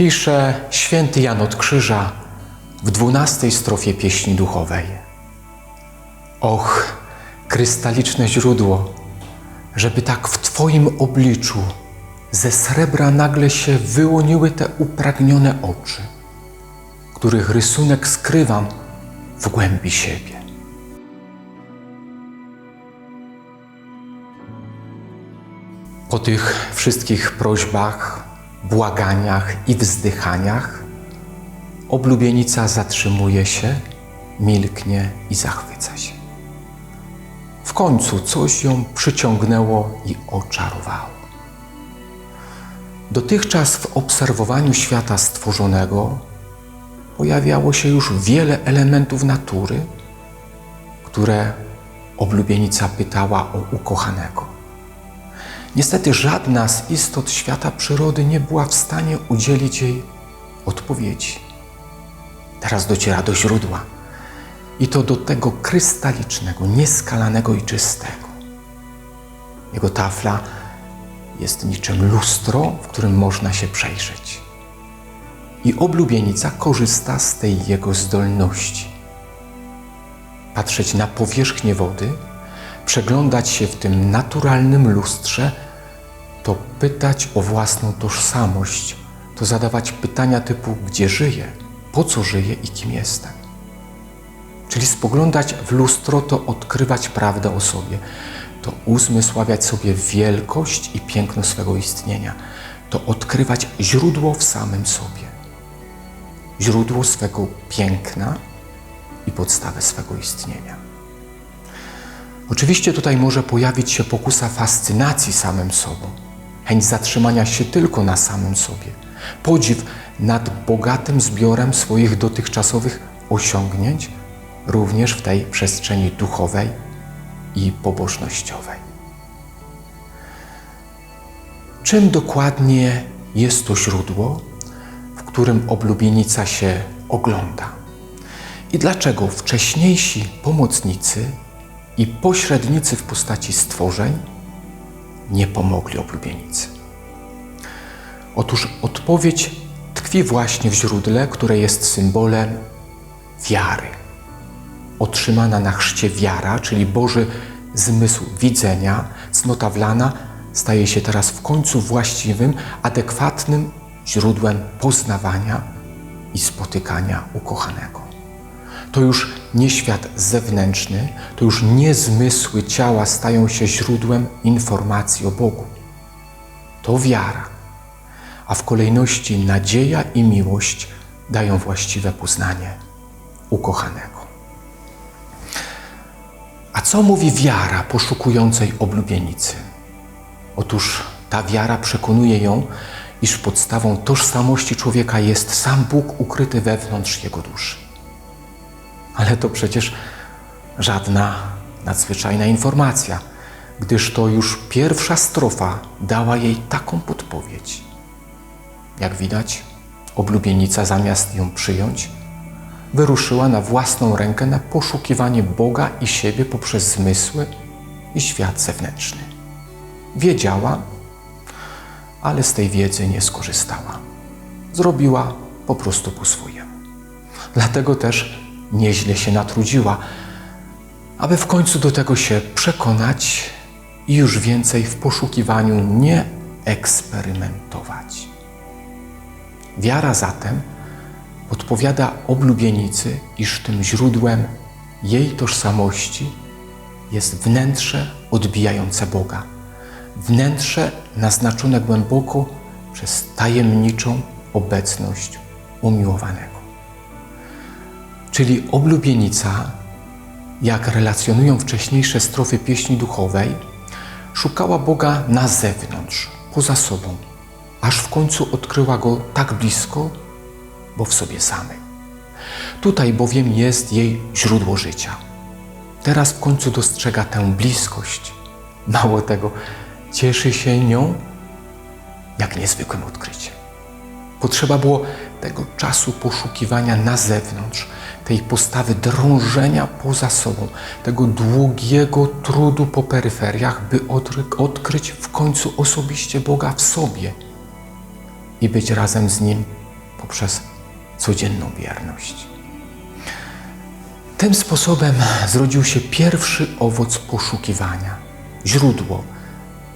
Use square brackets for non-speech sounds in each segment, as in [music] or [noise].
Pisze święty Jan od Krzyża w dwunastej strofie pieśni duchowej. Och, krystaliczne źródło, żeby tak w Twoim obliczu ze srebra nagle się wyłoniły te upragnione oczy, których rysunek skrywam w głębi siebie. Po tych wszystkich prośbach, błaganiach i wzdychaniach, oblubienica zatrzymuje się, milknie i zachwyca się. W końcu coś ją przyciągnęło i oczarowało. Dotychczas w obserwowaniu świata stworzonego pojawiało się już wiele elementów natury, które oblubienica pytała o ukochanego. Niestety żadna z istot świata przyrody nie była w stanie udzielić jej odpowiedzi. Teraz dociera do źródła i to do tego krystalicznego, nieskalanego i czystego. Jego tafla jest niczym lustro, w którym można się przejrzeć. I oblubienica korzysta z tej jego zdolności. Patrzeć na powierzchnię wody, przeglądać się w tym naturalnym lustrze, to pytać o własną tożsamość, to zadawać pytania typu: gdzie żyję, po co żyję i kim jestem. Czyli spoglądać w lustro to odkrywać prawdę o sobie, to uzmysławiać sobie wielkość i piękno swego istnienia, to odkrywać źródło w samym sobie, źródło swego piękna i podstawę swego istnienia. Oczywiście tutaj może pojawić się pokusa fascynacji samym sobą, chęć zatrzymania się tylko na samym sobie, podziw nad bogatym zbiorem swoich dotychczasowych osiągnięć, również w tej przestrzeni duchowej i pobożnościowej. Czym dokładnie jest to źródło, w którym oblubienica się ogląda? I dlaczego wcześniejsi pomocnicy i pośrednicy w postaci stworzeń nie pomogli oblubienicy? Otóż odpowiedź tkwi właśnie w źródle, które jest symbolem wiary otrzymana na chrzcie wiara, czyli Boży zmysł widzenia, cnota wlana, staje się teraz w końcu właściwym, adekwatnym źródłem poznawania i spotykania ukochanego. To już nie świat zewnętrzny, to już nie zmysły ciała stają się źródłem informacji o Bogu. To wiara, a w kolejności nadzieja i miłość dają właściwe poznanie ukochanego. A co mówi wiara poszukującej oblubienicy? Otóż ta wiara przekonuje ją, iż podstawą tożsamości człowieka jest sam Bóg ukryty wewnątrz jego duszy. Ale to przecież żadna nadzwyczajna informacja, gdyż to już pierwsza strofa dała jej taką podpowiedź. Jak widać, oblubienica zamiast ją przyjąć, wyruszyła na własną rękę na poszukiwanie Boga i siebie poprzez zmysły i świat zewnętrzny. Wiedziała, ale z tej wiedzy nie skorzystała. Zrobiła po prostu po swojemu. Dlatego też nieźle się natrudziła, aby w końcu do tego się przekonać i już więcej w poszukiwaniu nie eksperymentować. Wiara zatem odpowiada oblubienicy, iż tym źródłem jej tożsamości jest wnętrze odbijające Boga, wnętrze naznaczone głęboko przez tajemniczą obecność umiłowanego. Czyli oblubienica, jak relacjonują wcześniejsze strofy pieśni duchowej, szukała Boga na zewnątrz, poza sobą, aż w końcu odkryła Go tak blisko, bo w sobie samej. Tutaj bowiem jest jej źródło życia. Teraz w końcu dostrzega tę bliskość. Mało tego, cieszy się nią jak niezwykłym odkryciem. Potrzeba było tego czasu poszukiwania na zewnątrz, tej postawy drążenia poza sobą, tego długiego trudu po peryferiach, by odkryć w końcu osobiście Boga w sobie i być razem z Nim poprzez codzienną wierność. Tym sposobem zrodził się pierwszy owoc poszukiwania, źródło,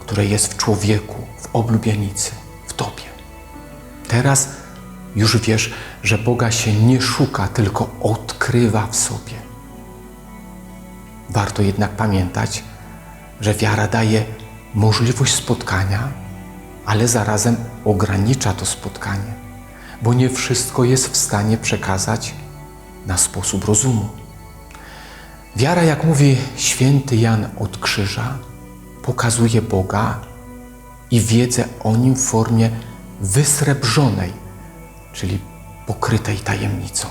które jest w człowieku, w oblubienicy, w Tobie. Teraz już wiesz, że Boga się nie szuka, tylko odkrywa w sobie. Warto jednak pamiętać, że wiara daje możliwość spotkania, ale zarazem ogranicza to spotkanie, bo nie wszystko jest w stanie przekazać na sposób rozumu. Wiara, jak mówi święty Jan od Krzyża, pokazuje Boga i wiedzę o Nim w formie wysrebrzonej, czyli pokrytej tajemnicą.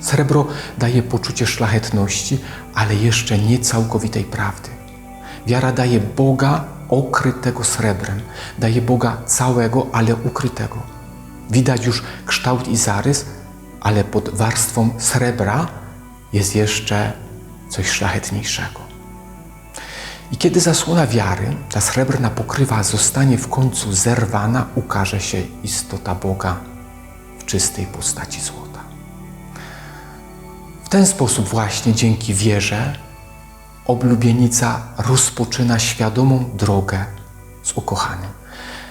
Srebro daje poczucie szlachetności, ale jeszcze nie całkowitej prawdy. Wiara daje Boga okrytego srebrem, daje Boga całego, ale ukrytego. Widać już kształt i zarys, ale pod warstwą srebra jest jeszcze coś szlachetniejszego. I kiedy zasłona wiary, ta srebrna pokrywa zostanie w końcu zerwana, ukaże się istota Boga czystej postaci złota. W ten sposób właśnie dzięki wierze oblubienica rozpoczyna świadomą drogę z ukochanym.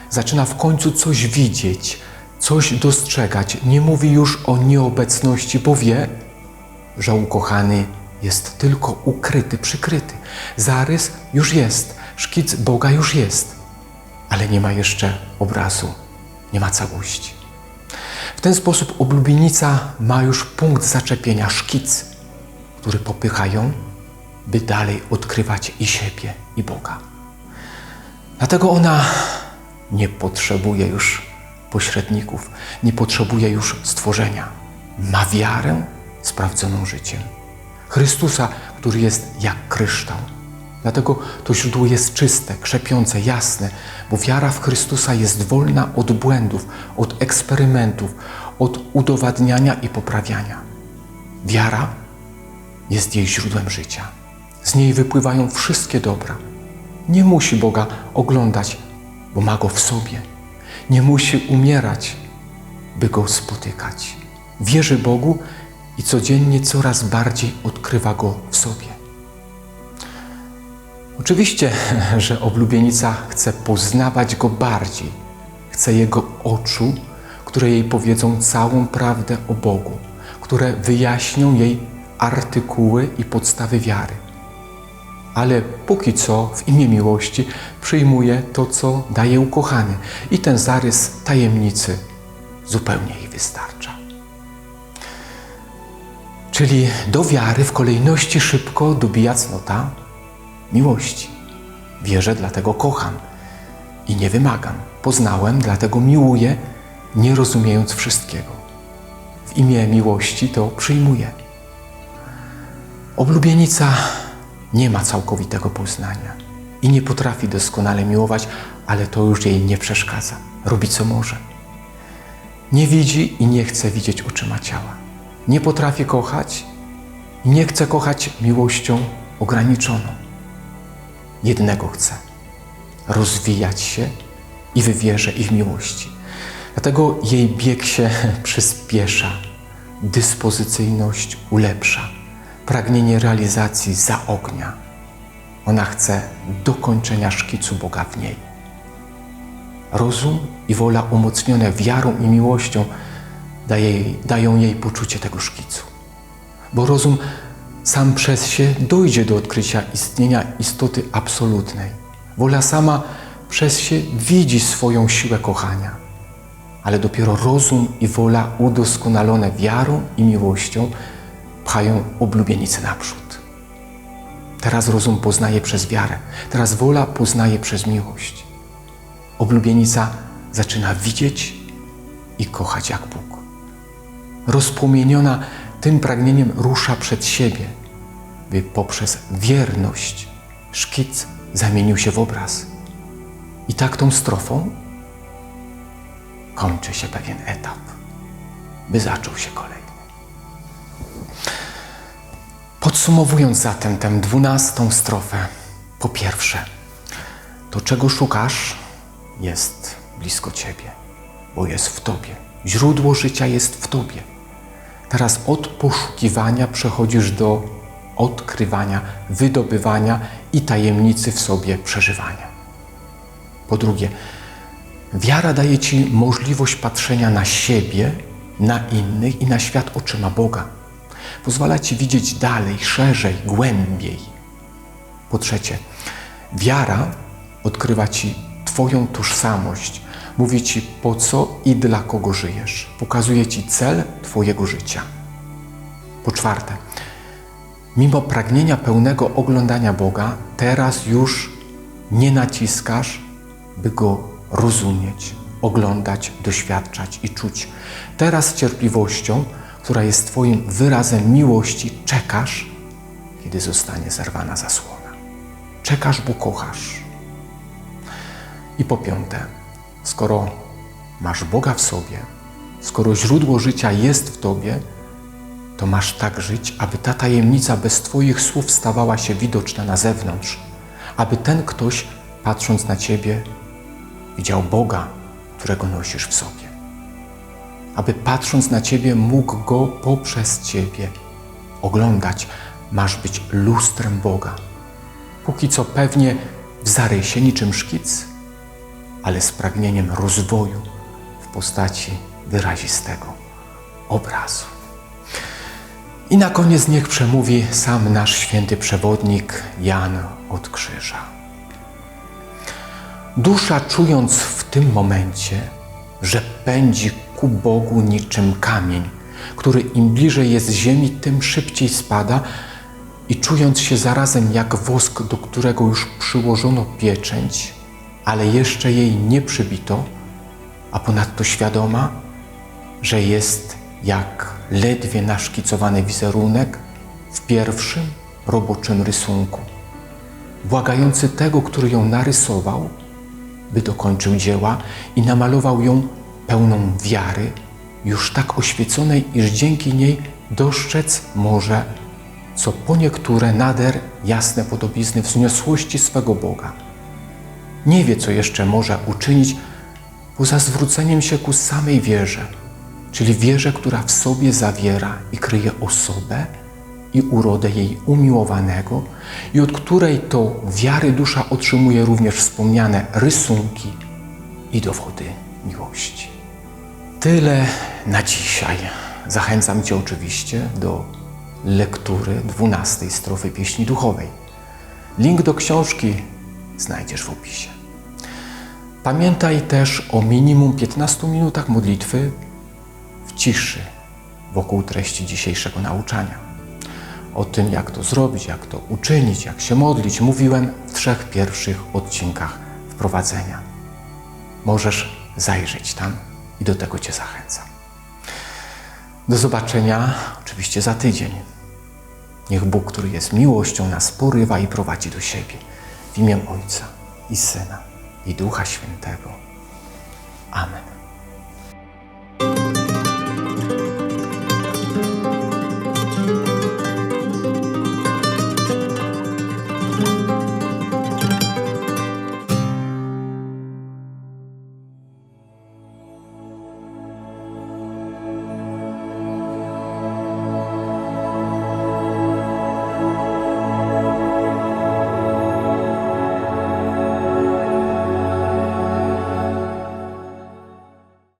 Zaczyna w końcu coś widzieć, coś dostrzegać. Nie mówi już o nieobecności, bo wie, że ukochany jest tylko ukryty, przykryty. Zarys już jest, szkic Boga już jest, ale nie ma jeszcze obrazu, nie ma całości. Ten sposób oblubienica ma już punkt zaczepienia, szkic, który popycha ją, by dalej odkrywać i siebie, i Boga. Dlatego ona nie potrzebuje już pośredników, nie potrzebuje już stworzenia. Ma wiarę sprawdzoną życiem. Chrystusa, który jest jak kryształ. Dlatego to źródło jest czyste, krzepiące, jasne, bo wiara w Chrystusa jest wolna od błędów, od eksperymentów, od udowadniania i poprawiania. Wiara jest jej źródłem życia. Z niej wypływają wszystkie dobra. Nie musi Boga oglądać, bo ma go w sobie. Nie musi umierać, by go spotykać. Wierzy Bogu i codziennie coraz bardziej odkrywa go w sobie. Oczywiście, [laughs] że oblubienica chce poznawać go bardziej, chce jego oczu, które jej powiedzą całą prawdę o Bogu, które wyjaśnią jej artykuły i podstawy wiary. Ale póki co w imię miłości przyjmuje to, co daje ukochany, i ten zarys tajemnicy zupełnie jej wystarcza. Czyli do wiary w kolejności szybko dobija cnota miłości. Wierzę, dlatego kocham i nie wymagam. Poznałem, dlatego miłuję, nie rozumiejąc wszystkiego. W imię miłości to przyjmuję. Oblubienica nie ma całkowitego poznania i nie potrafi doskonale miłować, ale to już jej nie przeszkadza. Robi co może. Nie widzi i nie chce widzieć oczyma ciała. Nie potrafi kochać i nie chce kochać miłością ograniczoną. Jednego chce rozwijać się i w wierze, i w miłości. Dlatego jej bieg się [laughs] przyspiesza, dyspozycyjność ulepsza, pragnienie realizacji zaognia. Ona chce dokończenia szkicu Boga w niej. Rozum i wola umocnione wiarą i miłością daje, dają jej poczucie tego szkicu. Bo rozum sam przez się dojdzie do odkrycia istnienia istoty absolutnej. Wola sama przez się widzi swoją siłę kochania, ale dopiero rozum i wola udoskonalone wiarą i miłością pchają oblubienicę naprzód. Teraz rozum poznaje przez wiarę, teraz wola poznaje przez miłość. Oblubienica zaczyna widzieć i kochać jak Bóg. Rozpłomieniona tym pragnieniem rusza przed siebie, by poprzez wierność szkic zamienił się w obraz. I tak tą strofą kończy się pewien etap, by zaczął się kolejny. Podsumowując zatem tę dwunastą strofę, po pierwsze, to czego szukasz jest blisko Ciebie, bo jest w Tobie. Źródło życia jest w Tobie. Teraz od poszukiwania przechodzisz do odkrywania, wydobywania i tajemnicy w sobie przeżywania. Po drugie, wiara daje Ci możliwość patrzenia na siebie, na innych i na świat oczyma Boga. Pozwala Ci widzieć dalej, szerzej, głębiej. Po trzecie, wiara odkrywa Ci Twoją tożsamość, mówi Ci po co i dla kogo żyjesz, pokazuje Ci cel Twojego życia. Po czwarte, mimo pragnienia pełnego oglądania Boga, teraz już nie naciskasz, by Go rozumieć, oglądać, doświadczać i czuć. Teraz cierpliwością, która jest Twoim wyrazem miłości, czekasz, kiedy zostanie zerwana zasłona. Czekasz, bo kochasz. I po piąte, skoro masz Boga w sobie, skoro źródło życia jest w Tobie, to masz tak żyć, aby ta tajemnica bez Twoich słów stawała się widoczna na zewnątrz, aby ten ktoś, patrząc na Ciebie, widział Boga, którego nosisz w sobie. Aby patrząc na Ciebie, mógł Go poprzez Ciebie oglądać. Masz być lustrem Boga. Póki co pewnie w zarysie niczym szkic, ale z pragnieniem rozwoju w postaci wyrazistego obrazu. I na koniec niech przemówi sam nasz święty przewodnik Jan od Krzyża. Dusza, czując w tym momencie, że pędzi ku Bogu niczym kamień, który im bliżej jest ziemi, tym szybciej spada, i czując się zarazem jak wosk, do którego już przyłożono pieczęć, ale jeszcze jej nie przybito, a ponadto świadoma, że jest jak ledwie naszkicowany wizerunek w pierwszym roboczym rysunku, błagający tego, który ją narysował, by dokończył dzieła i namalował ją pełną wiary, już tak oświeconej, iż dzięki niej dostrzec może, co po niektóre nader jasne podobizny wzniosłości swego Boga. Nie wie, co jeszcze może uczynić poza zwróceniem się ku samej wierze, czyli wierze, która w sobie zawiera i kryje osobę i urodę jej umiłowanego i od której to wiary dusza otrzymuje również wspomniane rysunki i dowody miłości. Tyle na dzisiaj. Zachęcam Cię oczywiście do lektury 12 strofy pieśni duchowej. Link do książki znajdziesz w opisie. Pamiętaj też o minimum 15 minutach modlitwy w ciszy wokół treści dzisiejszego nauczania. O tym, jak to zrobić, jak to uczynić, jak się modlić, mówiłem w trzech pierwszych odcinkach wprowadzenia. Możesz zajrzeć tam i do tego Cię zachęcam. Do zobaczenia oczywiście za tydzień. Niech Bóg, który jest miłością, nas porywa i prowadzi do siebie. W imię Ojca i Syna i Ducha Świętego. Amen.